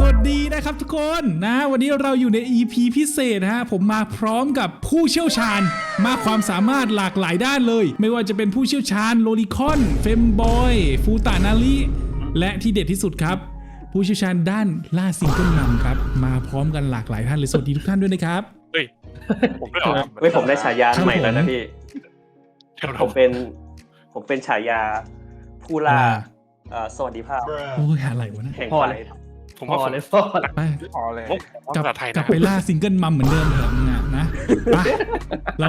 สวัสดีนะครับทุกคนนะ วันนี้เราอยู่ใน EP พิเศษนะฮะผมมาพร้อมกับผู้เชี่ยวชาญ มากความสามารถหลากหลายด้านเลย ไม่ว่าจะเป็นผู้เชี่ยวชาญโลลิคอนเฟมบอยฟูตานาลิและที่เด็ดที่สุดครับ ผู้เชี่ยวชาญด้านล่าซิงเกิลนำครับ มาพร้อมกันหลากหลายท่านเลยสวัสดีทุกท่านด้วยนะครับเฮ้ยผมไม่ออกเฮ้ยผมได้ฉายาครับใหม่แล้วนะผมพี่เดี๋ยวผเรามเป็นผมเป็นฉายาผู้ล่าอ่าเอ่อสวัสดิภาพโอ้ยอะไรวะนะแห่งพอไทเลยย ผมพว่าอผมเลยพอเลยไปพอเลยผมกลับภาษาไทยกลันะบไปล่าซิงเกิลมัมเหมือนเดิมเถอะมึงอะนะไปเรา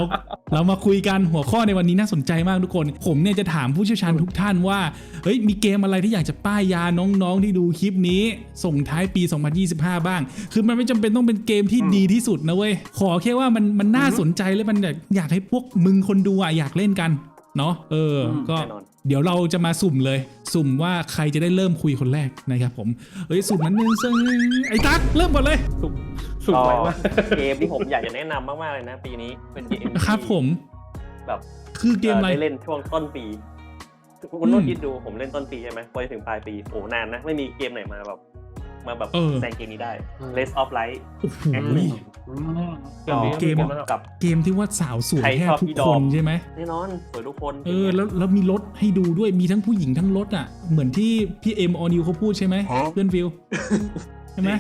เรามาคุยกันหัวข้อในวันนี้น่าสนใจมากทุกคน ผมเนี่ยจะถามผู้เชี่ยวชาญทุกท่านว่าเฮ้ยมีเกมอะไรที่อยากจะป้ายยาน้องๆที่ดูคลิปนี้ ส่งท้ายปี 2025 บ้าง คือมันไม่จำเป็นต้องเป็นเกมที่ดีที่สุดนะเว้ยขอแค่ว่ามันมันน่าสนใจและมันอยากอยากให้พวกมึงคนดูอะอยากเล่นกันเนาะเอออก็ แน่นอน เดี๋ยวเราจะมาสุ่มเลย สุ่มว่าใครจะได้เริ่มคุยคนแรกนะครับผมเฮ้ยสุ่มนั้นหนึ่งซึ่งไอ้ตั๊กเริ่มก่อนเลย สุดไวมากเกมที่ผมอยากจะแนะนำมากๆเลยนะ ปีนี้เป็นเกมที่ครับผม แบบคือเกมอะไรได้เล่นช่วงต้นปีคุณต้องคิดดูผมเล่นต้นปีใช่ไหมพอจะถึงปลายปีโอ้นานนะไม่มีเกมไหนมาแบบ มาแบบเออแซงเกมนี้ได้ Less of Light โอ้โหแอคหนึ่งอืมเกมนี้เกมแล้วกับเกมที่ว่าสาวสวยใครแทบชอบทุกพี่ดคอมนใช่ไหมแน่นอนสวยทุกคน เออแล้วแล้วมีรถให้ดูด้วยมีทั้งผู้หญิงทั้งรถอะ เหมือนที่พี่เอ็มออนิวเขาพูดใช่ไหมเพื่อนฟิลใช่ไหม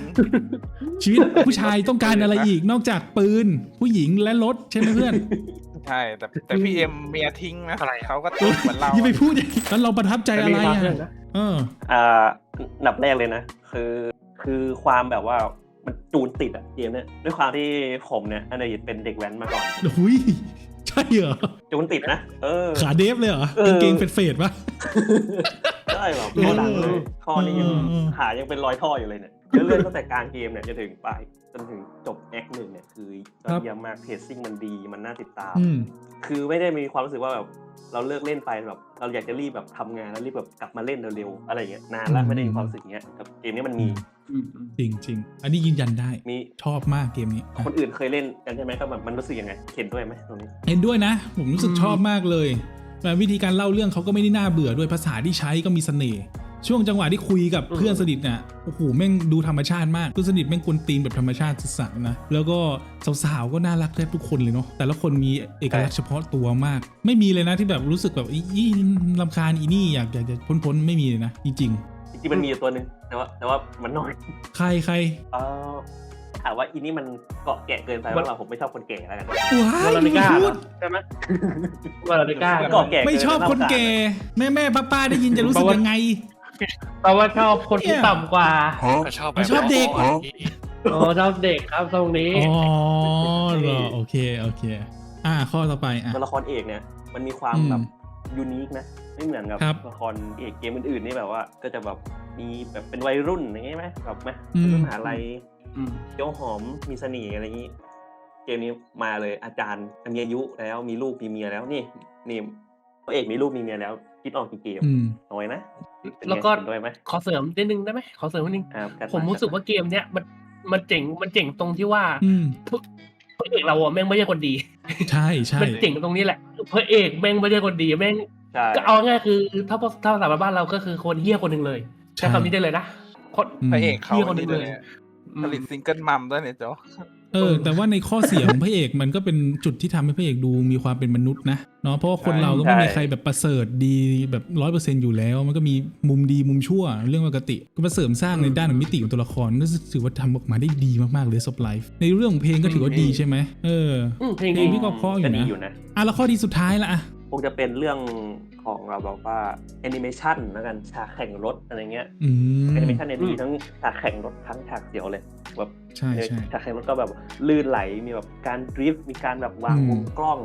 ชีวิตผู้ชายต้องการอะไรอีกนอกจากปืน ผู้หญิงและรถใช่ไหมเพื่อนใช่แต่แต่พี่เอ็มเมียทิ้งนะเขาก็ทิ้งเหมือนเราอย่าไปพูดอย่างนี้แล้วเราประทับใจอะไรแต่มีบางอะเรื่องนะเอออ่า อันดับแรกเลยนะ คือคือความแบบว่ามันจูนติดอะเกมเนี่ยด้วยความที่ผมเนี่ยอันนี้เป็นเด็กแว้นมาก่อนหุยใช่เหรอจูนติดนะ เออ ขาเดฟเลยเหรอเออกางเกงเฟดๆปะได้หรอข้อดังเลยข้อนี้ยังเออเออขายังเป็นรอยท่ออยู่เลยเนี่ย แล้วเลื่อนตั้งแต่กลางเกมเนี่ยจะถึงปลายจนถึงจบแอคหนึ่งเนี่ยคือยอดเยี่ยมมากเพจซิ่งมันดีมันน่าติดตามอืมคือไม่ได้มีความรู้สึกว่าแบบเราเลิกเล่นไปแบบเราอยากจะรีบแบบทำงานแล้วรีบแบบกลับมาเล่นเร็วๆอะไรอย่างเงี้ยนานแล้วไม่ได้มีความรู้สึกอย่างเงี้ยแต่เกมนี้มันมีอืมอืมจริงจริงๆอันนี้ยืนยันได้มีชอบมากเกมนี้ คนอื่นเคยเล่นกันใช่ไหมก็แบบมันรู้สึกยังไงเห็นด้วยไหมตรงนี้เห็นด้วยนะ ผมรู้สึกชอบมากเลยแต่วิธีการเล่าเรื่องเขาก็ไม่ได้น่าเบื่อด้วยภาษาที่ใช้ก็มีเสน่ห์ ช่วงจังหวะที่คุยกับเพื่อนสนิทเนี่ยโอ้โหแม่งดูธรรมชาติมากเพื่อนสนิทแม่งกวนตีนแบบธรรมชาติสุดๆนะแล้วก็สาวๆก็น่ารักแทบทุกคนเลยเนาะแต่ละคนมีเอกลักษณ์เฉพาะตัวมาก ไม่มีเลยนะที่แบบรู้สึกแบบอีอีลำคาญอีนี่อยากอยากจะพ้นๆไม่มีเลยนะจริงจริงๆมันมีอยู่ตัวหนึ่งแต่ว่าแต่ว่ามันน้อยๆใครใครเออถามว่าอีนี่มันเกาะแกะเกินไปหรือเปล่าผมไม่ชอบคนแก่แล้วกันว้าวยลาอนิย่าก้าพูดใช่ไหมวาลานิก้าเกาะแก่เกินไม่ชอบคนแก่แม่แม่ป้าป้าๆได้ยินจะรู้สึกยังไง แปลว่าชอบคนที่ต่ำกว่า ก็ชอบชอบเด็กโอ้ชอบเด็กครับตรงนี้ อ๋อเหรอโอเคโอเค อ่าข้อต่อไปอะ ตัวละครเอกเนี่ยมันมีความอืมแบบยูนิคนะไม่เหมือนกับครับละครเอกเกมอื่นๆนี่แบบว่า ก็จะแบบมีแบบเป็นวัยรุ่นอย่างงี้ไหมแบบไหมอืม รุ่นมหาลัยอืมเจ้าหอมมีเสน่ห์อะไรอย่างนี้ เกมนี้มาเลยอาจารย์มีอายุแล้วมีลูกมีเมียแล้วนี่นี่ตัวเอกมีลูกมีเมียแล้วคิดออกกี่เกมอืมน้อยนะเป็นไง แล้วก็เห็นด้วยไหมขอเสริมนิดนึงได้ไหมขอเสริมนิดนึงอ่าจัดผมรู้สึกว่าเกมเนี้ยมันมันเจ๋งมันเจ๋งตรงที่ว่าอืมพระเอกเราอะแม่งไม่ใช่คนดี ใช่ใช่มันเจ๋งตรงนี้แหละพระเอกแม่งไม่ใช่คนดีแม่งใช่ก็เอาง่ายคือถ้าถ้าภาษาบ้านเราก็คือคนเฮี้ยคนหนึ่งเลยใช้คำนี้ได้เลยนะคนอืมพระเอกเขาเหี้ยคนนี้นี่เลเลยยผลิตซิงเกิลมัมด้วยเนี่ยโจ เออ แต่ว่าในข้อเสียของพระเอกมันก็เป็นจุดที่ทำให้พระเอกดูมีความเป็นมนุษย์นะเนาะเพราะว่าคนเราก็ไม่มีใครแบบประเสริฐดีแบบร้อยเปอร์เซ็นอยู่แล้ว มันก็มีมุมดีมุมชั่วเรื่องปกติ ก็มาเสริมสร้างในด้านของมิติของตัวละครก็ถือว่าทำออกมาได้ดีมากๆเลยซอฟไลฟ์ในเรื่องของเพลงก็ถือว่าดีใช่ไหมเอออืมเพลงเพลนี้งพี่ก็เพราะอยู่ก็ดีนะอยู่นะอะแล้วข้อดีสุดท้ายละอะคงจะเป็นเรื่อง ของเราบอกว่าแอนิเมชันแล้วกันฉากแข่งรถอะไรเงี้ยอืมแอนิเมชันเนี่ยดีทั้งฉากแข่งรถทั้งฉากเสียวเลยแบบใช่ใช่ฉากแข่งรถก็แบบลื่นไหลมีแบบการดริฟต์มีการแบบวางอืมมุมกล้อง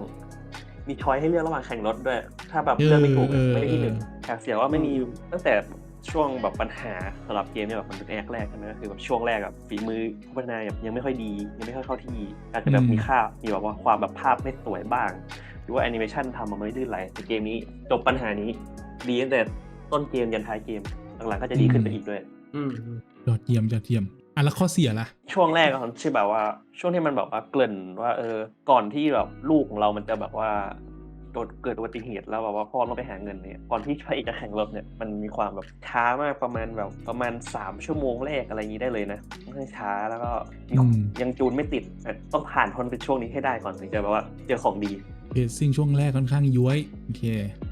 มีช้อยให้เลือกระหว่างแข่งรถด้วย ถ้าแบบเออเลือกไม่ถูกเออไม่ได้ที่หนึ่งเออฉากเสียวว่าไม่มีตั้งแต่ช่วงแบบปัญหาสำหรับเกมเนี่ยแบบมันเป็นแอคแรกใช่ไหมก็คือแบบช่วงแรกแบบฝีมือผู้พัฒนาแบบยังไม่ค่อยดี ยังไม่ค่อยเข้าที่อาจจะแบบมีค่ามีแบบว่าความแบบภาพไม่สวยบ้าง หรือว่าแอนิเมชันทำมาไม่ลื่นไหลแต่เกมนี้จบปัญหานี้ ดีตั้งแต่ต้นเกมยันท้ายเกม หลังๆก็จะดีขึ้นไปอีกด้วยอืมยอดเยี่ยมยอดเยี่ยมอะแล้วข้อเสียล่ะ ช่วงแรกอะที่แบบว่า ช่วงที่มันแบบว่าเกริ่นว่า เออ ก่อนที่แบบลูกของเรามันจะแบบว่าโดนเกิดอุบัติเหตุแล้วแบบว่าพ่อต้องไปหาเงินเนี่ยก่อนที่พระเอกจะแข่งรถเนี่ยมันมีความแบบช้ามากประมาณแบบประมาณ 3 ชั่วโมงแรกอะไรอย่างนี้ได้เลยนะค่อนข้างช้าแล้วก็มีอืมยังจูนไม่ติดแต่ต้องผ่านพ้นเป็นช่วงนี้ให้ได้ก่อนถึงจะแบบว่าเจอของดี เพจซิ่งช่วงแรกค่อนข้างย้วยโอเค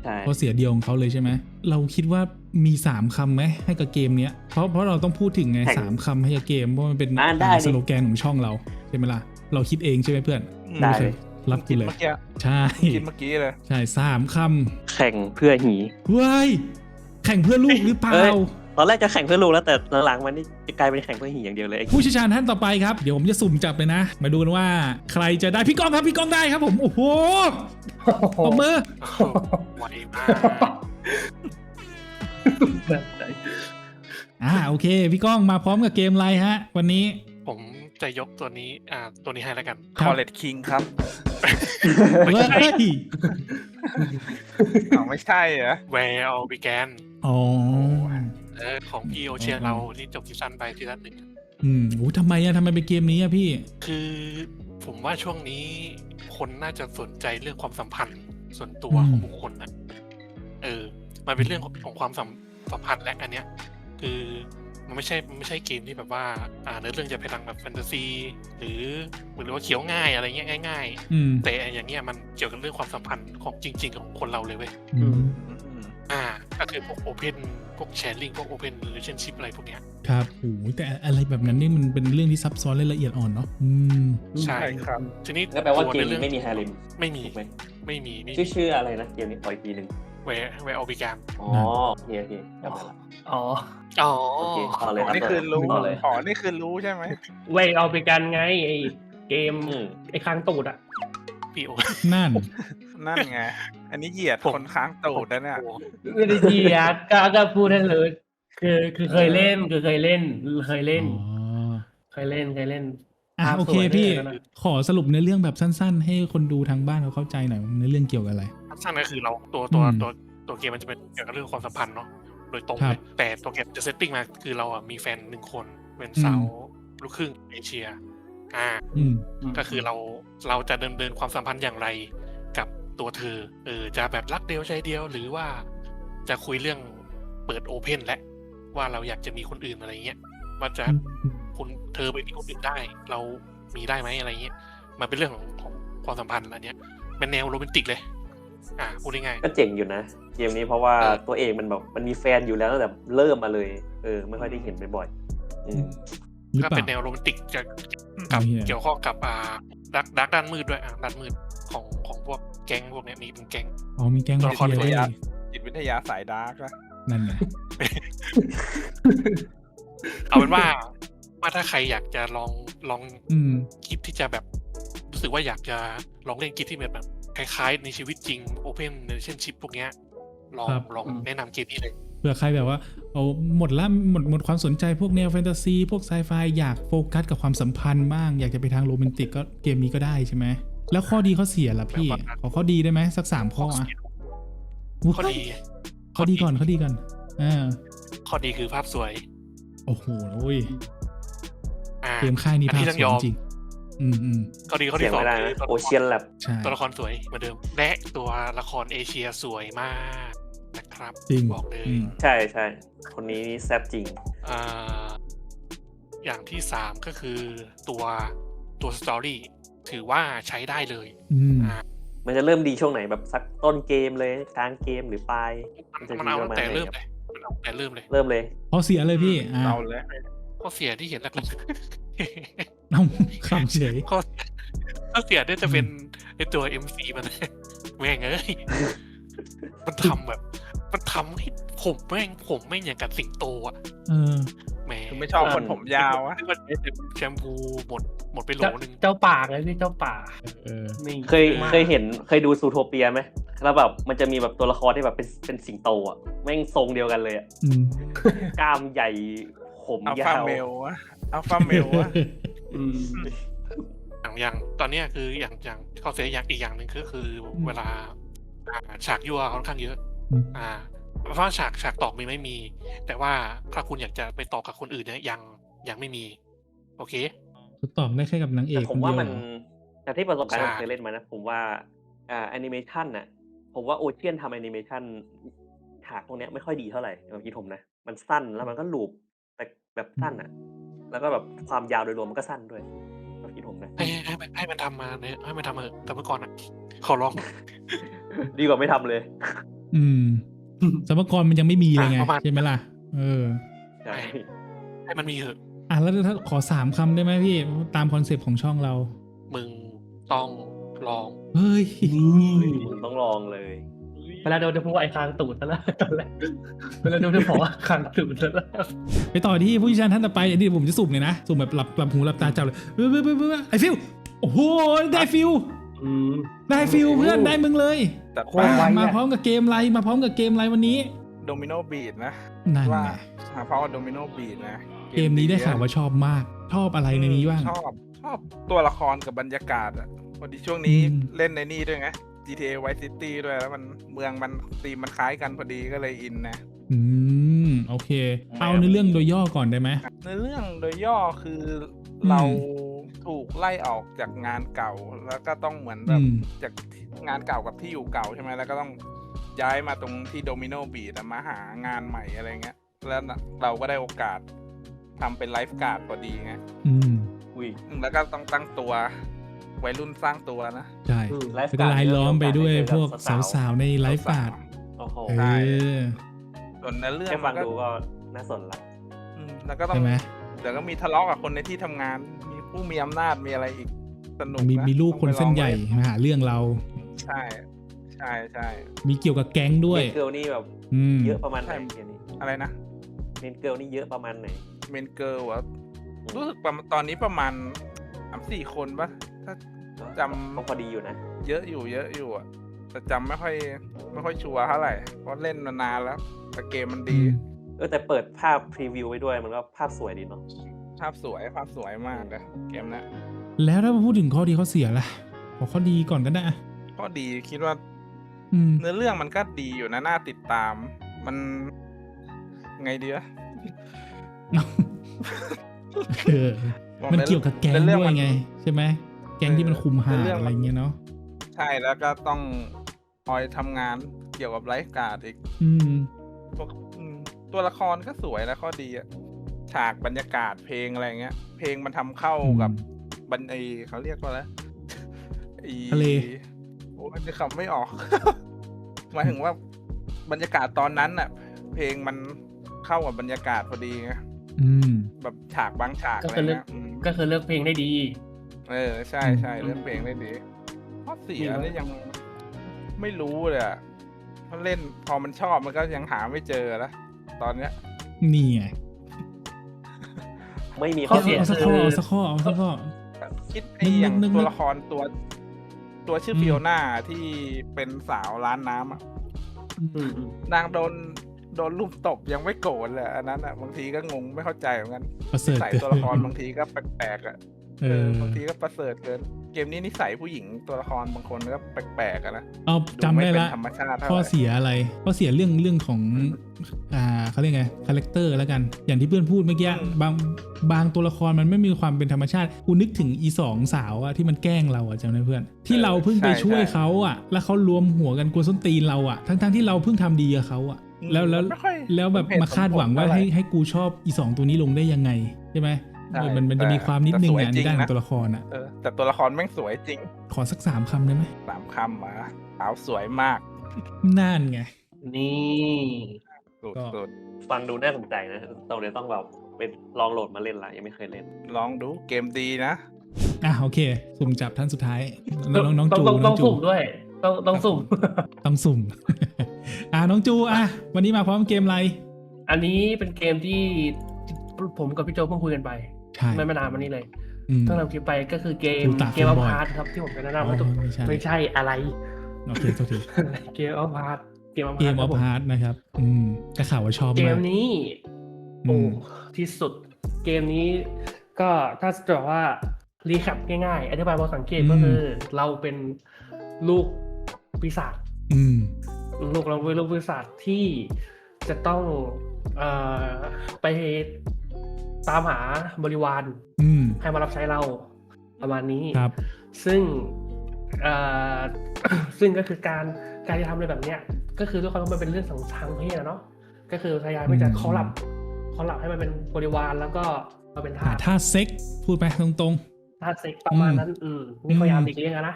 ใช่เพราะเสียเดียวของเขาเลยใช่ไหมเราคิดว่ามี3คำไหมให้กับเกมเนี้ยเพราะเพราะเราต้องพูดถึงไงสามคำให้กับเกมเพราะมันเป็นอ่าได้สโลแกนของช่องเราใช่ไหมล่ะเราคิดเองใช่ไหมเพื่อนได้ม่เคยรับกูกินเลยเมื่อกี้ใช่กินเมื่อกี้เลยใช่สามคแข่งเพื่อหีำเว้ยแข่งเพื่อลูกหรือเปล่าเอ้ย ตอนแรกจะแข่งเพื่อลูกแล้วแต่หลังๆมันนี่จะกลายเป็นแข่งเพื่อหีอย่างเดียวเลยผู้เชี่ยวชาญท่านต่อไปครับ เดี๋ยวผมจะสุ่มจับเลยนะ มาดูกันว่าใครจะได้พี่ก้องครับพี่ก้องได้ครับผม โอ้โหปรบมือไวมากอ่าโอเค พี่ก้องมาพร้อมกับเกมอะไรฮะ วันนี้ ผมจะยกตัวนี้อ่าตัวนี้ให้แล้วกันครับคอเลดคิงครับเฮ้ยอ้าวไม่ใช่เหรอ Where All Began อ๋อเออของพี่โอเชียเราที่จบซีซั่นไปซีซั่นหนึ่งอืมโอ้ทำไมอะทำไมเป็นเกมนี้อะพี่ คือผมว่าช่วงนี้คนน่าจะสนใจเรื่องความสัมพันธ์ส่วนตัวอืมของบุคคลนะเออ มันเป็นเรื่องของความสัมสัมพันธ์และอันเนี้ย คือมันไม่ใช่มันไม่ใช่เกมที่แบบว่า อ่าเนื้อเรื่องจะไปทางแบบแฟนตาซี หรือหรือว่าเขียวง่ายอะไรเงี้ยง่ายอืมๆแต่อย่างเงี้ยมันเกี่ยวกับเรื่องความสัมพันธ์ของจริง ๆ ของคนเราเลยเว้ยอืมอืมอ่า ก็คือพวกโอเพน พวกแชร์ลิงพวกโอเพนหรือเชนชิพอะไรพวกเนี้ยครับโอ้ยแต่อะไรแบบนั้นนี่มันเป็นเรื่องที่ซับซ้อนและละเอียดอ่อนเนาะอืมใช่ใช่ครับ ทีนี้ก็แปลว่าเกมในนี้ไม่มีแฮร์ริมไม่มีถูกไหมไม่มีไม่ชื่มีอชื่ออะไรนะเกมนี้ปล่อยปีหนึ่งแวร์แวร์ออบิการอ๋อโอเคโอเคจำได้ละอ๋ออ๋อโอเคต่อเลอ๋ยอครับนี่คือรู้ต่อเลยอ๋อนี่คือรู้ใช่ไหมเวยเอาไปกันไงไอเกมอืมไอค้างตูดอะพี่โอนั่นนั่นไง อันนี้เหยียดผม คนค้างตูดนะเนี่ย ไม่ได้เจียดก็ก็พูดได้เลย คือคือเคยเล่นคือเคยเล่น เคยเล่น อ๋อเคยเล่นเคยเล่น อะภาพโอเคสวยพี่ด้วยนะ ขอสรุปเนื้อเรื่องแบบสั้น ๆ ให้คนดูทางบ้านเขาเข้าใจหน่อยเนื้อเรื่องเกี่ยวกับอะไร สั้นก็คือเราตัวตัวอืมตัวตัวเกมมันจะเป็นเกี่ยวกับเรื่องความสัมพันธ์เนาะโดยตรงครัเลบยแต่ตัวเกมจะเซตติ้งมาคือเราอะมีแฟนหนึ่งคนเป็นสาวลูกครึ่งเอเชีย อ่า อืม ก็คือเราเราจะเดินเดินความสัมพันธ์อย่างไร กับ ตัวเธอ เออ จะแบบรักเดียวใจเดียว หรือว่าจะคุยเรื่องเปิดโอเพนและ ว่าเราอยากจะมีคนอื่นอะไรเงี้ยว่าจะคุณเธอไปมีคนอื่นได้ เรามีได้ไหมอะไรเงี้ยมันเป็นเรื่องของของความสัมพันธ์อันเนี้ยเป็นแนวโรแมนติกเลย อ่าพูดง่ายก็เจ๋งอยู่นะเกมนี้เพราะว่าเออตัวเองมันแบบมันมีแฟนอยู่แล้วตั้งแต่เริ่มมาเลยเออไม่ค่อยได้เห็นบ่อยๆอืมหรือก็เปล่าเป็นแนวโรแมนติกจะกับโอเคเกี่ยวข้องกับอ่าดักดักด้านมืดด้วยอ่าด้านมืด ของของพวกแก๊งพวกเนี้ยมีเป็นแก๊ง อ๋อมีแก๊งตัวมาละครเฟียตัวด้วยใหญ่จิตวิทยาสายดาร์กอะนั่นไงเอาเป็นว่าว่าถ้าใครอยากจะลองลองอืมคิดที่จะแบบรู้สึกว่าอยากจะลองเล่นกิจที่แบบคล้ายๆ ในชีวิตจริง Open Relationship พวกเนี้ยลองครับลองแนะนำเกมนี้เลยเผื่อใครแบบว่าเอาหมดละหมดหมดความสนใจพวกแนวแฟนตาซี พวกไซไฟอยากโฟกัสกับความสัมพันธ์บ้าง อยากจะไปทางโรแมนติกก็เกมนี้ก็ได้ใช่ไหม แล้วข้อดีข้อเสียล่ะพี่แบบว่าขอข้อดีได้ไหมสักสามข้ออะข้อดี ข้อดีก่อนข้อดีก่อนอ่าข้อดีคือภาพสวย โอ้โหโอ้ยอ่าเกมค่ายนี้อันภาพที่สต้องวยยอมจริงอืมอืมข้อดีข้อเสีที่ยงสองไม่ได้คือนะตัวโอละคเชียรนแลบใช่ตัวละครสวยเหมือนเดิม และตัวละครเอเชียสวยมากนะครับจริงบอกเลยอืมใช่ใช่คนนี้นี่แซ่บจริงอ่าอย่างที่สามก็คือตัวตัวสตอรี่ ถือว่าใช้ได้เลยอืมอ่ามันจะเริ่มดีช่วงไหนแบบสักต้นเกมเลยกลางเกมหรือปลายมันจะมันเอาดีประมาณแต่ไหนเริ่มครับเลยมันเอาแต่เริ่มเลย เริ่มเลยข้อเสียเลยพี่อ่าเอาเลยข้อเสียที่เห็นหลักเอาคำเฉยๆข้อข้อเสียเนี่ยจะเป็นไอตัว MC มันแม่งเอ้ยมันทำแบบ มันทำให้ผมแม่งผมแม่งอย่างกับสิงโตอะเออ แหมคือไม่ชอบคนผมยาวอะนึกว่าแชมพูหมดหมดไปโหลเจ้านึงเจ้าป่าไงพี่เจ้าป่าเออนี่เคยมากเคยเห็นเคยดูซูโทเปียไหมแล้วแบบมันจะมีแบบตัวละครที่แบบเป็นเป็นสิงโตอะแม่งทรงเดียวกันเลยอะอืมกล้ามใหญ่ผมอัลยาฟาวเมลอะอัลฟาเมลอะอืมอย่างอย่างตอนเนี้ยคืออย่างอย่างข้อเสียอย่างอีกอย่างหนึ่งก็คือ เวลาอ่าฉากยั่วค่อนข้างเยอะอืมอ่าเพราะ ว่าฉากฉากตอบมีไม่มี แต่ว่าถ้าคุณอยากจะไปต่อกับคนอื่นเนี่ยยังยังไม่มี โอเคเขาตอบได้แค่กับนางเอแต่กผมว่ามันคเดียเหรอจากที่ประสบการณ์ใช่ผมเคยเล่นมานะ ผมว่าอ่าแอนิเมชันน่ะ ผมว่าโอเชียนทำแอนิเมชันฉากตรงเนี้ยไม่ค่อยดีเท่าไหร่ความคิดผมนะ มันสั้นแล้วมันก็ลูปแต่แบบสั้นอะ แล้วก็แบบความยาวโดยรวมมันก็สั้นด้วยความคิดผมนะ ให้ให้ให้ให้มันทำมาเนี่ยให้มันทำมาเถอะแต่เมื่อก่อนอะขอร้อง ดีกว่าไม่ทำเลย อืม สมกรมันยังไม่มีเลยไง อะประมาณ ใช่ไหมล่ะ เออ ใช่ให้มันมีเถอะ อะแล้วถ้าขอสามคำได้ไหมพี่ ตามคอนเซปต์ของช่องเรา มึงต้องลอง เฮ้ยคุณต้องลองเลย เวลาโดนจะพูดว่าไอ้คางตูดซะแล้วตอนแรกเวลาโดนจะบอกว่าคางตูดซะแล้วไปต่อที่ผู้เชี่ยวชาญท่านต่อไปอันนี้ผมจะสุ่มเลยนะ สุ่มแบบหลับหลับหูหลับตาจับเลยเว้ยเว้ยเว้ยเว้ยไอฟิวโอ้โห ได้ฟิวอืม ได้ฟิวเพื่อนได้มึงเลย แต่โคตรไวมาอะพร้อมกับเกมไรมาพร้อมกับเกมไรวันนี้โดมิโนบีดนะนั่นว่าไงหาเพราะว่าโดมิโนบีดนะเกมนี้ได้ข่าวว่าชอบมาก ชอบอะไรในนี้บ้างชอบชอบตัวละครกับบรรยากาศอะพอดีช่วงนี้อืมเล่นในนี่ด้วยไง GTA Vice City ด้วยแล้วมันเมืองมันตีมมันคล้ายกันพอดีก็เลยอินนะ อืมโอเค เอาในเรื่องโดยย่อก่อนได้ไหมในเรื่องโดยย่อคืออมเราถูกไล่ออกจากงานเก่า แล้วก็ต้องเหมือนแบอืบมจากงานเก่ากับที่อยู่เก่าใช่ไหมแล้วก็ต้องย้ายมาตรงที่โดมิโนบีดมาหางานใหม่อะไรเงี้ย แล้วเราก็ได้โอกาสทำเป็นไลฟ์การ์ดพอดีไงอืมอุ้ยอืมแล้วก็ต้องตั้งตัววัยรุ่นสร้างตัวนะ ใช่อืมไลฟ์แล้วก็ลายล้อมไปด้วยพวกสาวๆในไลฟ์การ์ดโอ้โหเอใช่อ ส่วนในเรื่องแค่ฟังมันก็ดูก็น่าสนละอืมแล้วก็ต้อง ใช่ไหมเดี๋ยวก็มีทะเลาะกับคนในที่ทำงาน มีผู้มีอำนาจ มีอะไรอีก สนุกมีนะมีลูกคนเส้นใหญ่ต้องไปลองมาหาเรื่องเรา เล่นใช่ ใช่ใช่ มีเกี่ยวกับแก๊งด้วย เมนเกิลนี่แบบอืมเยอะประมาณไหนใช่เกมนี้อะไรนะ เมนเกิลนี่เยอะประมาณไหน เมนเกิร์ลอะรู้สึกประมาณตอนนี้ประมาณสามสี่คนปะถ้า จำ ก็พอดีอยู่นะ เยอะอยู่เยอะอยู่อะ แต่จำไม่ค่อย ไม่ค่อยชัวร์เท่าไหร่เพราะเล่นมานานแล้ว แต่เกมมันอืดีมเออแต่เปิดภาพพรีวิวไว้ด้วยมันก็ภาพสวยดีเนาะภาพสวยภาพสวยมากเลยเกมเนี้ยแล้วถ้ามาพูดถึงข้อดีข้อเสียล่ะขอข้อดีก่อนก็ได้อะก็ดีคิดว่าอืมเนื้อเรื่องมันก็ดีอยู่นะน่าติดตาม มันไงดีวะเออมันเกี่ยวกับแก๊งเนื้อด้วยมันไง ใช่ไหมแก๊งที่มันคุมหาเรื่องมันอะไรเงี้ยเนาะใช่แล้วก็ต้อง คอยทำงานเกี่ยวกับไลฟ์การ์ดอีกอืมพวกอืมตัวละครก็สวยนะข้อดีอะฉากบรรยากาศเพลงอะไรเงี้ย เพลงมันทำเข้ากับอืมบันไอเขาเรียกว่าอะไรไอ้ทะเล โอ้ยจะขับไม่ออก หมายถึงว่าบรรยากาศตอนนั้นน่ะเพลงมันเข้ากับบรรยากาศพอดีไงอืม แบบฉากบางฉากก็อะไรคือเลือก เงี้ยอืม ก็คือเลือกเพลงได้ดี เออ ใช่ใช่เรื่องเพลงได้ดีข้อเสียดีไหมนี่ยัง ไม่รู้เลยอะเพราะเล่นพอมันชอบมันก็ยังหาไม่เจอแล้วตอนเนี้ย นี่ไงไม่มีข้อเสียเอาสักข้อเอาสักข้อเอาสักข้อ คิดไอ้อย่างนึกๆๆ ตัวละครตัว ตัวชื่อมฟิโอน่าที่เป็นสาวร้านน้ำอะอืมอืมนางโดนโดนลุมตบยังไม่โกรธเลยอันนั้นอะบางทีก็งงไม่เข้าใจเหมือนกันประเสริฐใส่เกินตัวละครบางทีก็แปลกๆอะเอเอออบางทีก็ประเสริฐเกิน เกมนี้นิสัยผู้หญิงตัวละครบางคนก็แปลกๆอะนะเอาดูจำไม่ได้เป็นละธรรมชาติเท่าข้อไหร่เสียอะไรข้อเสียเรื่องเรื่องของอ่าเขาเรียกไงคาแรคเตอร์แล้วกัน อย่างที่เพื่อนพูดเมื่อกี้บางบางตัวละครมันไม่มีความเป็นธรรมชาติกูนึกถึงอีสองสาวอะที่มันแกล้งเราอะจำได้เพื่อน ที่เราเพิ่งไปช่วยเขาอะแล้วเขารวมหัวกันกวนส้นตีนเราอะทั้งๆที่เราเพิ่งทำดีกับเขาอะแล้วแล้วไม่ค่อยแล้วแบบสเหตุมาคาดหวังว่าสมผลให้เท่ไหร่ให้กูชอบอีสองตัวนี้ลงได้ยังไงใช่ไหมใช่เออ มันมันจะมีความนิดนึงอะในด้านของตัวละครอะเออแต่ตัวละครแม่งสวยจริง ขอสักสามคำได้ไหมสามคำมาสาวสวยมาก นั่นไง นี่สุดก็สุดฟังดูน่าสนใจนะตรงเนี้ยต้องแบบเป็นลองโหลดมาเล่นละยังไม่เคยเล่น ลองดูเกมดีนะอะโอเค สุ่มจับท่านสุดท้ายน้องน้องต้จูต้องน้ต้อองงจูสุ่มด้วยต้องต้องสุ่มต้องสุ่ม อะน้องจูอะวันนี้มาพร้อมเกมอะไร อันนี้เป็นเกมที่ผมกับพี่โจเพิ่งคุยกันไป ใช่ไม่มานานมานี้เลยอืมต้องนำคลิปไปก็คือเกมดูตาเกมออฟ Fanboy พาร์ทครับที่ผมจะแนะอ๋อนำให้ทุกไม่ใช่ไม่ใช่อะไรโอเคโทษทีเกมออฟพาร์ทเกมออฟเกพาร์มทออฟฮาร์ดนะครับ อืมก็ข่าวว่าชอบเกมากมนี้อืโอ้มที่สุดเกมนี้ ก็ถ้าจะบอกว่ารีแคปง่ายๆอธิบายบทสังเกตก็คือ เราเป็นลูกปีศาจอืมลูกเราเป็นลูกปีศาจที่จะต้องเอ่อไป ตามหาบริวารอืมให้มารับใช้เราประมาณนี้ครับ ซึ่งเอ่อซึ่งก็คือการการจะทำอะไรแบบเนี้ย ก็คือด้วยความที่มันเป็นเรื่องสังทางเพศอะเนาะก็คือพยายามที่จะอืมคอลับคอลับให้มันเป็นบริวารแล้วก็มาเป็นทาหาสท่าเซ็กพูดไปตรงทาสเซ็กประมาณนั้น อืมนี่พยายามหลีกเลี่ยงอะนะ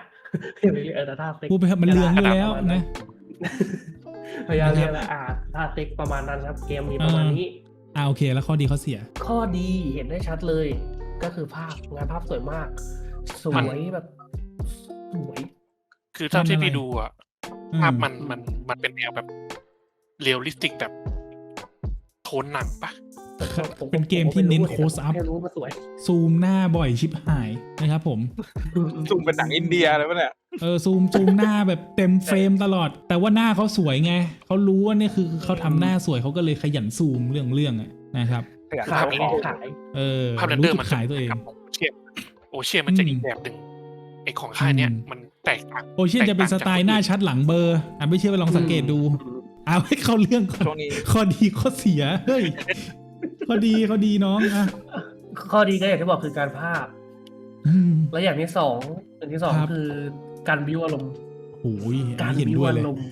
เออแต่ทาสเซ็กๆพูดไปครับมันเลืองอยู่แล้วขนาดประมาณนั้นะนพยายามเรียกว่าอ่าทาสเซ็กประมาณนั้นครับ เกมมีประมาณนี้ อ่าโอเค แล้วข้อดีข้อเสีย ข้อดีเห็นได้ชัดเลย ก็คือภาพงานภาพสวยมากสวยแบบ สวย คือเท่าที่ทำอะไรพี่ดูอะอืมภาพมันมันมันเป็นแนวแบบเรียลลิสติกแบบ โทนหนังปะผม เป็นเกมที่เน้นผมไม่รู้ close up แค่รู้ว่าสวยซูมหน้าบ่อยชิบหายนะครับผมซุ่มเป็นหนังอินเดียเลยปะเนี่ยเออซูมซูมหน้าแบบเต็มเฟรมตลอด แต่ว่าหน้าเขาสวยไงเขารู้ว่านี่คือเขาทำหน้าสวยเขาก็เลยขยันซูมเรื่องเรื่องอะนะครับอยากขายทำของขายเออภาพเรนรู้เดอร์จุมัดนขายตัวเองกับโอเชียนโอเชียนมันจะอืมอีกแบบหนึ่งไอของค่ายเนี้ยอืมมันแตกต่างโอเชียนจะเป็นสไตล์หน้าชัดหลังเบอร์อะไม่เชื่อไปลองสังเกตดูเอาให้เข้าเรื่องก่อนช่วงนี้ข้อดีข้อเสียเฮ้ย ข้อดีข้อดีน้องอะข้อดีก็อย่างที่บอกคือการภาพ อืม และอย่างที่สองอย่างที่สองครับ คือการบิวอารมณ์โอ้ยอันการนี้เห็นบิวด้วยอาเลย รมณ์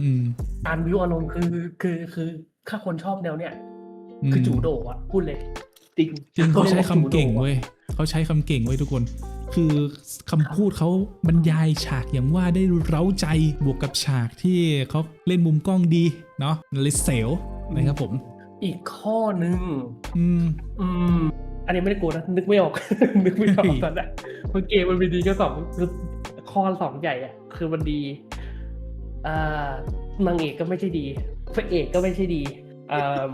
อืมการบิวอารมณ์คือคือคือถ้าคนชอบแนวเนี้ยมคือจูโดอะพูดเลยจริงจริงเขาใช้คำจูโดอะเก่งเว้ยเขาใช้คำเก่งเว้ยทุกคน คือคำพูดเขาบรรยายฉากอย่างว่าได้เร้าใจบวกกับฉากที่เขาเล่นมุมกล้องดีเนาะเลยเซลนะครับผม อีกข้อหนึ่งอืม อืม อันนี้ไม่ได้กลัวนะ นึกไม่ออก นึกไม่ออกเฮ้ยตอนนั้นเพราะเกมมันมีดีก็สองคือข้อสองใหญ่อะคือมันดีอ่านางเอกก็ไม่ใช่ดีพระเอกก็ไม่ใช่ดีอ่า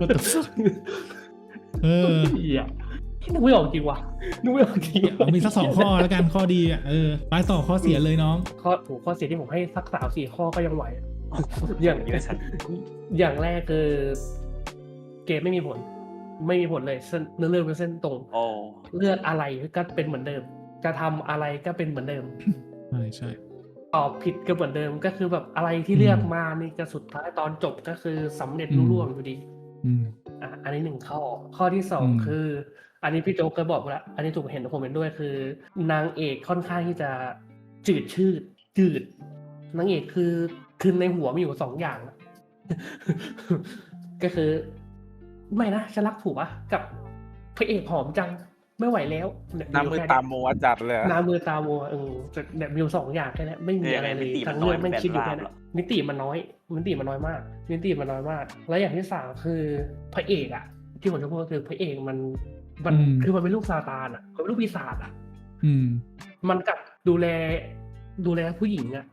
What the fuck เออเหี้ยนึกไม่ออกจริงว่ะนึกไม่ออกจริงเอามีสักสองข้อแล้วกันข้อดีอะเออไปต่อข้อเสียเลยน้อง ข้อโหข้อเสียที่ผมให้สักสามสี่ข้อก็ยังไหว อะอย่างเยอะฉันอย่างแรกคือเกมไม่มีผล ไม่มีผลเลยเส้นเนื้อเรื่องเป็นเส้นตรงโอ้เลือกอะไรก็เป็นเหมือนเดิม จะทำอะไรก็เป็นเหมือนเดิมใช่ใช่ตอบผิดก็เหมือนเดิมก็คือแบบอะไรที่เลือกอืมมานี่ก็สุดท้ายตอนจบก็คือสำเร็จอืมรุ่ร่วงอยู่ดีอืมอะอันนี้หนึ่งข้อ ข้อที่สองอืมคือ อันนี้พี่โจ๊กเคยบอกไปแล้วอันนี้ถูกเห็นผมเห็นด้วยคือ นางเอกค่อนข้างที่จะจืดชืดจืดนางเอกคือ คือในหัวมีอยู่สองอย่างอะก็คือ ไม่นะฉันรักผัวกับพระเอกหอมจังไม่ไหวแล้วเยน้ำมือแค่ตามมัวจัดเลยอะน้ำมือตามัวเออแต่แบบมีอยู่สองอย่างแค่นั้นไม่มีอะไรเลยมิติมันทั้งเรื่องน้อยไม่งคิดอยู่แปแค่ดนั้รอบนมิติมันน้อยมิติมันน้อยมากมิติมันน้อยมาก แล้วอย่างที่สามคือพระเอกอะที่ผมจะพูดก็คือพระเอกมัน มันอืมคือมันเป็นลูกซาตานอะมันเป็นลูกปีศาจอะอืมมันกลับดูแลดูแลผู้หญิงอะ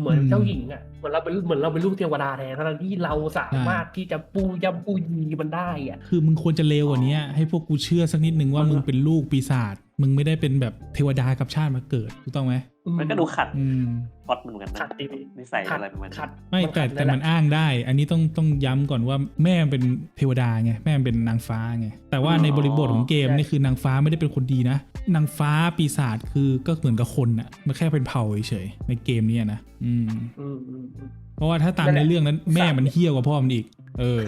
เหมือนอืมเจ้าหญิงอะเหมือนเราเป็นเหมือนเราเป็นลูกเทวดาแทนทั้งที่เราสามารถที่จะปูยำปูยีมันได้อะคือมึงควรจะเลวกว่านี้ให้พวกกูเชื่อสักนิดนึงว่าเออมึงเป็นลูกปีศาจ มึงไม่ได้เป็นแบบเทวดากับชาติมาเกิดถูกต้องไหมมันก็ดูขัดอืมพล็อดมันเหมือนกันขันะดดินิสัยขัดอะไรประมาณนั้นขัดไม่แต่ขัดแต่เลยมันแหละอ้างได้ อันนี้ต้องต้องย้ำก่อนว่าแม่มันเป็นเทวดาไงแม่มันเป็นนางฟ้าไงแต่ว่าในบริบทของเกมใช่นี่คือนางฟ้าไม่ได้เป็นคนดีนะ นางฟ้าปีศาจคือก็เหมือนกับคนอะมันแค่เป็นเผ่าเฉยๆในเกมเนี้นะอืมอืมอืมอืมเพราะว่าถ้าตามนั่นแหในละเรื่องนั้นแม่มันเฮี้ยกว่าพ่อมันอีก เออ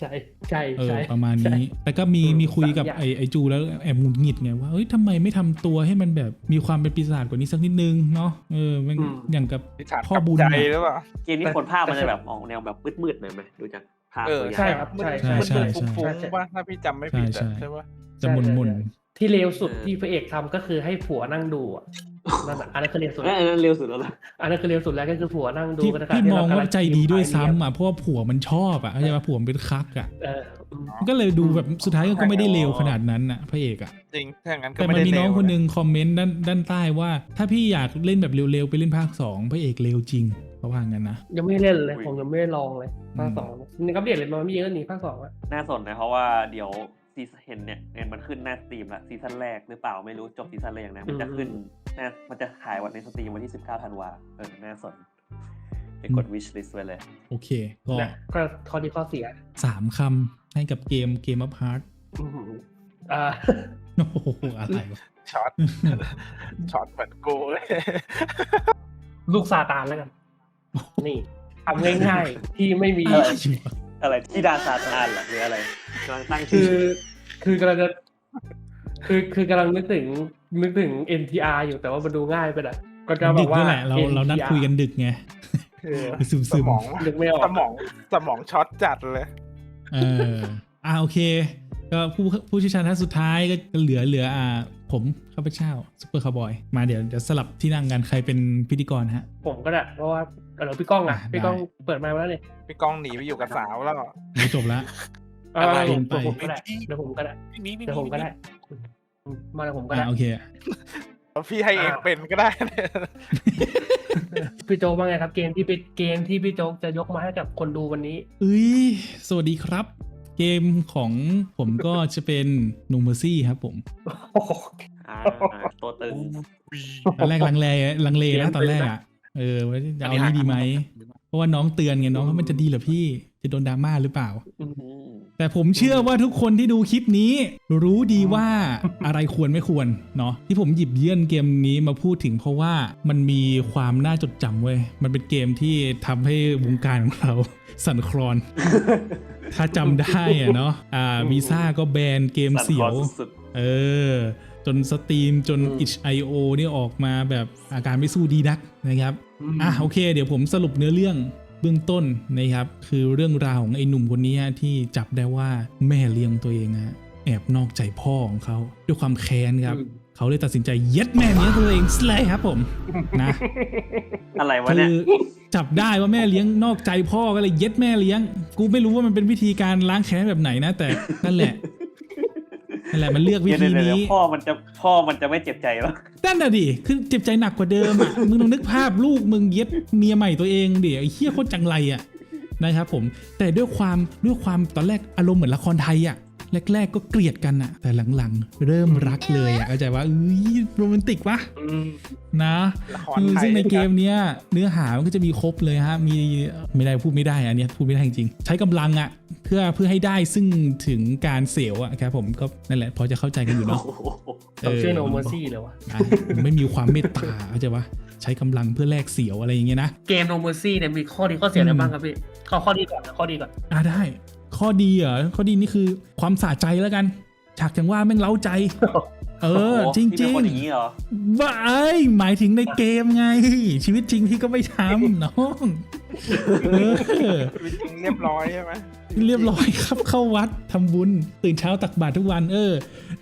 ใช่ใช่เออใช่ประมาณใช่ นี้ แต่ก็มีอืมมีคุยกับสามอย่าง ไอไอจูแล้วแอบหงุดหงิดไงว่าเอ้ยทำไมไม่ทำตัวให้มันแบบมีความเป็นปีศาจกว่านี้สักนิดนึงเนาะเออมันอืม อย่างกับ นิทานพ่อกับบุญใจอะหรือเปล่า เกมนี้คนภาพมันจะแบบออกแนวแบบมืดๆหน่อยไหมดูจากภาพเออ ตัวอย่างใช่ครับใช่ใช่ใช่มันใช่ฟุ้งๆป่ะถ้าพี่จำไม่ผิดใช่อะใช่ใช่ป่ะจะหมุนหมุนที่เลวสุดที่พระเอกทำก็คือให้ผัวนั่งดูอะ นั่นน่ะอันนั้นคือเลวสุดเอออันนั้นเร็วสุดแล้วล่ะอันนั้นคือเลวสุดแล้วก็คือผัวนั่งดูที่กันพี่มองว่าใจดีด้วยซ้ำอะอะเพราะว่าผัวมันชอบอะเข้าใจป่ะผัวมันเป็นคักอะเอออืมก็เลยดูแบบสุดท้ายก็ไม่ได้เลวขนาดนั้นอะพระเอกอะจริงถ้าอย่างนั้นก็แต่ไม่มันได้มีน้องเลวคนหนึ่งคอมเมนต์ด้านด้านใต้ว่า ถ้าพี่อยากเล่นแบบเร็วๆไปเล่นภาคสองพระเอกเลวจริงเขาว่างั้นนะยังไม่ได้เล่นเลยอุ้ยผมยังไม่ได้ลองเลยภาคอืมสองนี่ก็เปลี่ยนเลยมันไม่เยอะนี่ภาคสองอะน่าสนนะเพราะว่าเดี๋ยว ซีซั่นเห็นเนี่ยเห็นมันขึ้นหน้าสตรีมละซีซั่นแรกหรือเปล่าไม่รู้จบซีซั่นแรกนะมันจะขึ้นหน้ามันจะขายวันในสตรีมวันที่ 19ธันวาเออน่าสนไปกด wish list ไว้เลย โอเค ก็นะก็ข้อดีข้อเสียสามคำให้กับเกมเกมอัพฮาร์ดอืมอ่าโอ้โหอะไรวะช็อตช็อตเหมือนกูเลยลูกซาตานแล้วกัน นี่ทำง่ายๆที่ไม่มี อะไรอะไรที่ดาซาตานเหรอหรืออะไรกำลังตั้งคืชื่อคือกำลังจะคือคือกำลังนึกถึงนึกถึง NTR อยู่แต่ว่ามันดูง่ายไปหน่อยก็จะบดึอกกว่าด้วยแหละเราเรานัดคุยกันดึกไงเออซึมสซึมมองนึกไม่ออกสมองสมองช็อตจัดเลย เอออ่าโอเค ก็ผู้ผู้เชี่ยวชาญท่านสุดท้ายก็เหลือเหลืออ่า ผมข้าพเจ้าซุปเปอร์คาร์บอยมาเดี๋ยวเดี๋ยวสลับที่นั่งกันใครเป็นพิธีกรฮะ ผมก็ได้เพราะว่าเออพี่ก้องอะอะพี่ก้องได้ เปิดไมค์มาแล้วนี่พี่ก้องหนีไปอยู่กับสาวแล้วไม่จบละ เอออะไร เดี๋ยวไปผมก็ได้เดี๋ยวผมก็ได้ไม่มีไม่เดี๋ยวผมก็ได้ มาเดี๋ยวผมก็อ่าได้โอเคพี่ให้เองเป็นก็ได้พี่โจกว่าไงครับเกมที่เป็นเกมที่พี่โจ๊กจะยกมาให้กับคนดูวันนี้ เอ้ยสวัสดีครับ เกมของผมก็จะเป็น No Mercy ครับผมโอ้โหอ่าตัวตึงวีตอนแรกลังเลลังเลเกนะมตอนแรกเป็นไหมอะ เออว่าจะเอานี่ดีไหม เพราะว่าน้องเตือนไงน้องว่ามันจะดีเหรอพี่ จะโดนดราม่าหรือเปล่าอืมแต่ผมเชื่อว่าทุกคนที่ดูคลิปนี้ รู้ดีว่าอะไรควรไม่ควรเนาะที่ผมหยิบเยื่อนเกมนี้มาพูดถึงเพราะว่ามันมีความน่าจดจำเว้ยมันเป็นเกมที่ทำให้วงการของเราสั่นคลอน ถ้าจำได้อะเนาะอ่าวีซ่าก็แบนเกมสั่นเสีคยลอวสุดเออ จนสตรีมจนอืม itch.io นี่ออกมาแบบอาการไม่สู้ดีนักนะครับ อะโอเค เดี๋ยวผมสรุปเนื้อเรื่องเบื้องต้นนะครับ คือเรื่องราวของไอ้หนุ่มคนนี้ฮะที่จับได้ว่าแม่เลี้ยงตัวเองฮะแอบนอกใจพ่อของเขาด้วยความแค้นครับอืม เขาเลยตัดสินใจเย็ดแม่เลี้ยงตัวเองเลยครับผมนะๆอะไรวะคืเนี่ยอจับได้ว่าแม่เลี้ยงนอกใจพ่อก็เลยเย็ดแม่เลี้ยง กูไม่รู้ว่ามันเป็นวิธีการล้างแค้นแบบไหนนะ แต่นั่นแหละนั่นแหละมันเลือกวิเดี๋ยวธีเดี๋ยวเดี๋ยวนี้พ่อมันจะพ่อมันจะไม่เจ็บใจหรอนั่นน่ะดิคือเจ็บใจหนักกว่าเดิมอะมึงลองนึกภาพลูกมึงเย็ดเมียใหม่ตัวเองดิไอ้เหี้ยโคตรจังไรอะนะครับผมแต่ด้วยความด้วยความตอนแรกอารมณ์เหมือนละครไทยอะ แรก ๆ ก็เกลียดกันอะแต่หลังๆ เริ่มรักเลยอะเข้าใจว่าอุ้ยโรแมนติกวะอืมนะละครคือไทยซึ่งในเกมเนี้ยเนื้อหามันก็จะมีครบเลยฮะมีไม่ได้พูดไม่ได้อันเนี้ยพูดไม่ได้จริงๆใช้กำลังอะเพื่อเพื่อให้ได้ซึ่งถึงการเสียวอะครับผมก็นั่นแหละพอจะเข้าใจกันอยู่เนาะโอ้โหสมชื่อ No Mercy เลยวะนะไม่มีความเมตตาเข้าใจปะใช้กำลังเพื่อแลกเสียวอะไรอย่างเงี้ยนะ เกม No Mercy เนี่ยมีข้อดีข้อเสียอะไรบ้างครับพี่ข้อข้อดีก่อนนะข้อดีก่อน อ่าได้ ข้อดีเหรอข้อดีนี่คือความสะใจแล้วกัน ฉากอย่างว่าแม่งเล้าใจ เออโโหจริงพี่จเป็นริงคนอย่างนี้เหรอว่าไอ้ยหมายถึงในเกมไง ชีวิตจริงที่ก็ไม่ทำน้องเออชีวิตจริงเรียบร้อยใช่ไหม เรียบร้อยครับเข้าวัดทำบุญ ตื่นเช้าตักบาตรทุกวันเออ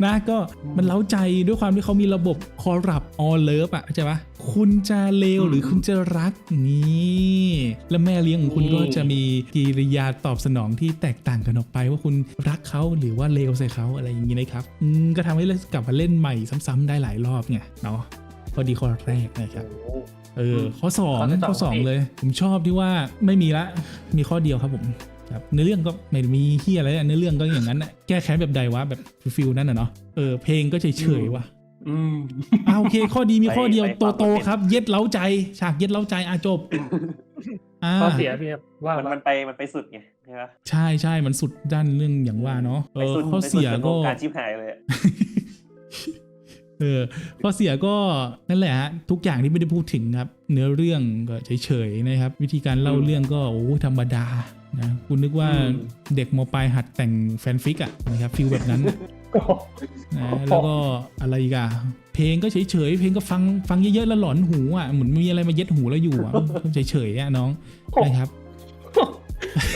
นะก็มันเล้าใจด้วยความที่เขามีระบบคอรับออเลิฟอะเข้าใจปะคุณจะเลวหรือคุณจะรักนี่แล้วแม่เลี้ยงของคุณก็จะมีกิริยาตอบสนองที่แตกต่างกันออกไปว่าคุณรักเขาหรือว่าเลวใส่เขาอะไรอย่างนี้นะครับอืมก็ทำให้กลับมาเล่นใหม่ซ้ำๆได้หลายรอบไงเนาะข้อดีข้อแรกนะครับเออข้อสองข้อที่สองข้อสองพี่เลย ผมชอบที่ว่าไม่มีละ มีข้อเดียวครับผม ครับเนื้อเรื่องก็ไม่ได้มีเฮียอะไรอะเนื้อเรื่องก็อย่างนั้นน่ะแก้แค้นแบบใดวะแบบฟิลนั่นน่ะเนาะเออเพลงก็เฉยเฉยๆว่ะอืมอ่าโอเค ข้อดีมีข้อเดียวไปโตฟังโตมันเป็นๆครับ เย็ดเล้าใจ ฉากเย็ดเล้าใจอะจบอ่าข้อเสียพี่ครับว่ามันว่ามันไปมันไปสุดไงใช่ปะใช่ใช่มันสุดด้านเรื่องอย่างว่าเนาะเอไปอสุดข้อไปสุดเสียจนก็วงการชิบหายเลยอะเออข้อเสียก็นั่นแหละฮะทุกอย่างที่ไม่ได้พูดถึงครับ เนื้อเรื่องก็เฉยๆนะครับ วิธีการเล่าเรื่องก็โอ้ธรรมดา นะคุณนึกว่าเด็กมปลายหัดแต่งแฟนฟิกอะนะครับฟิลแบบนั้นโอ้โหนะแล้วก็อะไรอีกอะเพลงก็เฉยๆเพลงก็ฟังฟังเยอะๆแล้วหลอนหูอะเหมือนมีอะไรมาเย็ดหูเราอยู่อะเฉยๆอะน้องนะครับ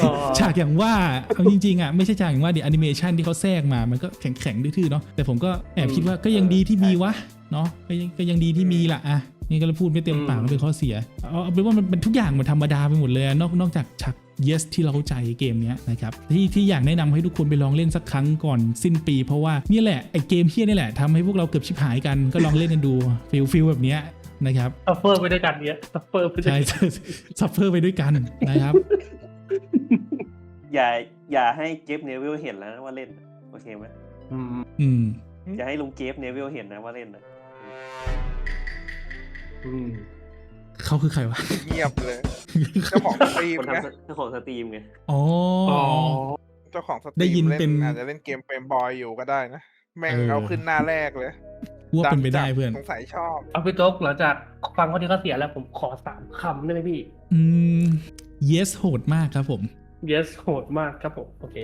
อ๋อฉากอย่างว่าเอาจริงๆอะไม่ใช่ฉากอย่างว่าดิแอนิเมชันที่เขาแทรกมามันก็แข็งๆดื้อๆเนาะแต่ผมก็แอบคิดว่าก็ยังดีที่มีวะเนาะก็ยังก็ยังดีที่มีละอะนี่ก็เลยพูดไม่เต็มปากมันเป็นข้อเสียเอาเอาเป็นว่ามันเป็นทุกอย่างมันธรรมดาไปหมดเลยอะนอกนอกจากฉาก yes ที่เราใจเกมเนี้ยนะครับที่ที่อยากแนะนำให้ทุกคนไปลองเล่นสักครั้งก่อนสิ้นปี เพราะว่านี่แหละไอเกมเฮี้ยนี่แหละทำให้พวกเราเกือบชิบหายกันก็ลองเล่นกันดูฟิลฟิลแบบเนี้ยนะครับซัฟเฟอร์ไปด้วยกันเนี่ยซัฟเฟอร์ไปด้วยใช่กันซัฟเฟอร์ไปด้วยกันนะครับ อย่าอย่าให้เจฟเนวิลเห็นแล้วนะว่าเล่นโอเคไหมอืมอืมอย่าให้ลุงเจฟเนวิลเห็นนะว่าเล่นนะอืม เขาคือใครวะ เงียบเลย เจ้าของสตรีมคนนะทำเจ้าของสตรีมไงอ๋ออ๋อเจ้าของสตได้รียิมนเล่เป็นนอาจจะเล่นเกมเฟรมบอยอยู่ก็ได้นะ แม่งเออ เอาขึ้นหน้าแรกเลยว่าเป็นไปได้ดังจัเพื่อน สงสัยชอบ เอาพี่โจ๊กหลังจากฟังข้อดีข้อเสียแล้วผมขอสามคำได้ไหมพี่ อืม yes โหดมากครับผม yes โหดมากครับผม โอเค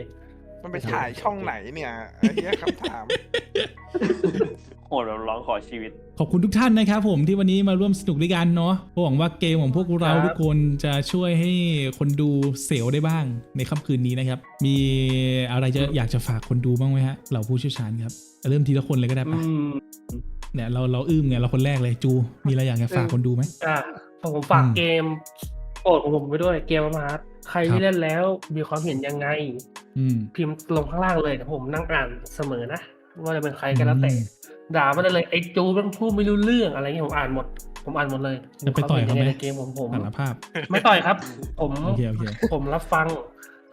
มันไปถ่ายช่องไหนเนี่ยไอ้เหี้ยคำถาม โหดแบบร้องขอชีวิต ขอบคุณทุกท่านนะครับผมที่วันนี้มาร่วมสนุกด้วยกันเนาะหวังว่าเกมของพวกเราครับทุกคนจะช่วยให้คนดูเซลล์ได้บ้างในค่ำคืนนี้นะครับ มีอะไรจะอยากจะฝากคนดูบ้างไหมฮะเหล่าผู้เชี่ยวชาญครับ เริ่มทีละคนเลยก็ได้อืปะมเนี่ยเราเราอึ้มไงเราคนแรกเลยจู มีอะไรอยากจะฝากคนดูไหมอะผมฝากอืมเกม โปรดของผมไปด้วยเกมมาร์ทใครครับที่เล่นแล้วมีความเห็นยังไง อืมพิมพ์ลงข้างล่างเลยเดี๋ยวผมนั่งอ่านเสมอนะ ว่าจะเป็นใครก็แล้วแต่อืมด่ามาได้เลยไอ้จูมันพูดไม่รู้เรื่องอะไรเงี้ยผมอ่านหมด ผมอ่านหมดเลยจะไปต่อยเขาไหมควห็นงงในเกมของผมสารภาพ ไม่ต่อยครับ ผมโอเคโอเคผมรับฟัง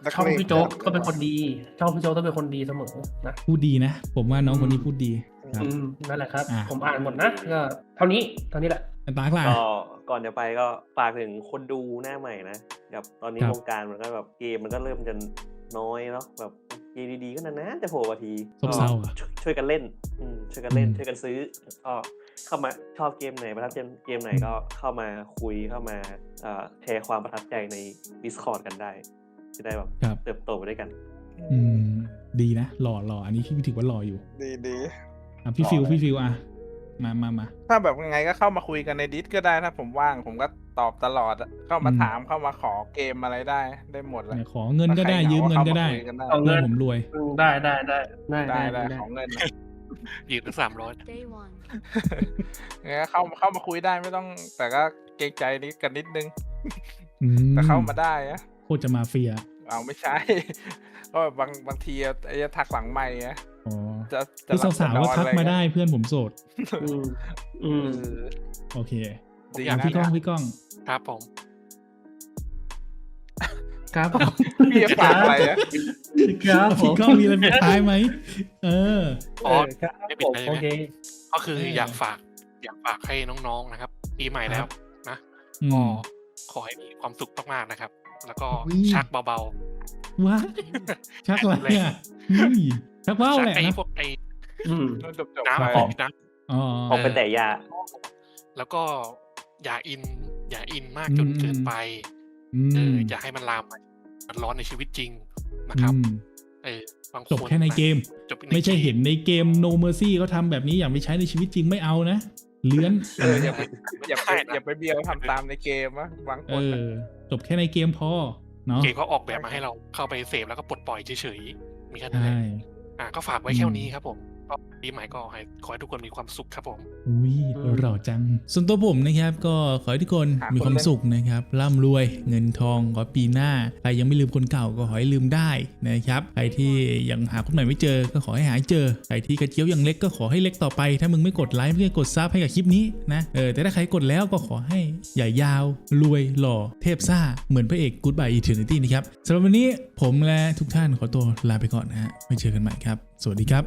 นักช่องเลงพี่โจ๊กก็เป็นคนดีช่องพี่โจ๊กต้องเป็นคนดีเสมอนะพูดดีนะ ผมว่าน้องคนนี้พูดดีครับอืมนั่นแหละครับอะผมอ่านหมดนะก็เท่านี้เท่านี้แหละตากล่ะ ก็ก่อนจะไปก็ฝากถึงคนดูหน้าใหม่นะแบบตอนนี้ครับวงการมันก็แบบเกมมันก็เริ่มจะน้อยเนาะแบบเกมดีๆก็นานๆจะโผล่มาทีซบเซาอะช่วยช่วยกันเล่นอืมช่วยกันเล่นอืมช่วยกันซื้อก็เข้ามาชอบเกมไหนประทับใจเกมไหนก็เข้ามาคุยเข้ามาเอ่อแชร์ความประทับใจใน Discord กันได้ จะได้แบบครับเติบโตไปด้วยกัน อืม ดีนะ หล่อหล่ออันนี้พี่ถือว่าหล่ออยู่ ดีดีอะพี่หล่อฟิวเลยพี่ฟิวอะ มามามาถ้าแบบยังไงก็เข้ามาคุยกันในดิสก็ได้ถ้าผมว่างผมก็ตอบตลอดอะเข้ามาอืมถามเข้ามาขอเกมอะไรได้ ได้หมดเลยเนี่ยขอเงินก็ได้ถ้าใครยืมเงินก็ได้ข้าาคุยกันได้เอาเงิเงินนผมรวยอืมได้ได้ได้ได้ได้ได้ได้ได้ของเงินยืนถึงสามร้อย Day one. งั้นก็เข้าเข้ามาคุยได้ไม่ต้อง แต่ก็เกรงใจนิดกันนิดนึงอืมแต่เข้ามาได้อะโคตรจะมาเฟีย เอาไม่ใช่ก็บางบางทีไอ้จะทักหลังไม่อะอ๋อ จะจะคือหลับสาวๆจะนก็อนทักอะไรมาเงี้ยได้เพื่อนผมโสดอืมอืเอมอโอเคดีอะนะพี่ก้องเนี่ยพี่ก้อง ครับผม ครับผมพี่จะฝากอะไรอะครับผมพี่ก้องมีอะไรปิดท้ายไหมเอออ๋อเครับไม่ปิดผมเลยไหมโอเคก็คือเออออยากฝาก อยากฝากให้น้องๆนะครับ ปีใหม่แล้วนะอืก็มขอให้มีความสุขมากๆนะครับ แล้วก็อุ๊ยชักเบาว้าชักอะไรอะอุ้ย ชักๆว่าวชัแหละไอ้นะพวกไอ้อืมจบจบน้ำไปออกน้อ๋อออกไปแต่ยาำแล้วก็อย่าอิน อย่าอินมากจนเกินไปอืเออมอย่าให้มันลามไปมันร้อนในชีวิตจริงนะครับอืมเออบางคนจบแค่ในเกมจบไม่ใช่เห็นในเกม No Mercy เขาทำแบบนี้อย่างไปใช้ในชีวิตจริงไม่เอานะเลื้อนเอออย่าไปอย่าไปอย่าไปเบียวทำตามในเกมอะบางคเอนอะอจบแค่ในเกมพอเนาะเกมเขาออกแบบมาให้เราเข้าไปเสพแล้วก็ปลดปล่อยเฉยๆมีแค่นั้นแหใช่ละ อะก็ฝากไว้แค่นี้ครับผม ก็ปีใหม่ก็ให้ขอให้ทุกคนมีความสุขครับผมอุ้ยหล่อจัง ส่วนตัวผมนะครับ ก็ขอให้ทุกคนมีความสุขนะครับ ร่ำรวยเงินทองขอปีหน้าใครยังไม่ลืมคนเก่าก็ขอให้ลืมได้นะครับใครที่ยังหาคนใหม่ไม่เจอก็ขอให้หาให้เจอใครที่กระเจียวยังเล็กก็ขอให้เล็กต่อไป ถ้ามึงไม่กดไลค์ไม่กดซับให้กับคลิปนี้นะเออแต่ถ้าใครกดแล้วก็ขอให้ใหญ่ยาว รวยหล่อเทพซ่า เหมือนพระเอก Goodbye Eternity นะครับสำหรับวันนี้ผมและทุกท่านขอตัวลาไปก่อนนะฮะไว้เจอกันใหม่ครับ สวัสดีครับ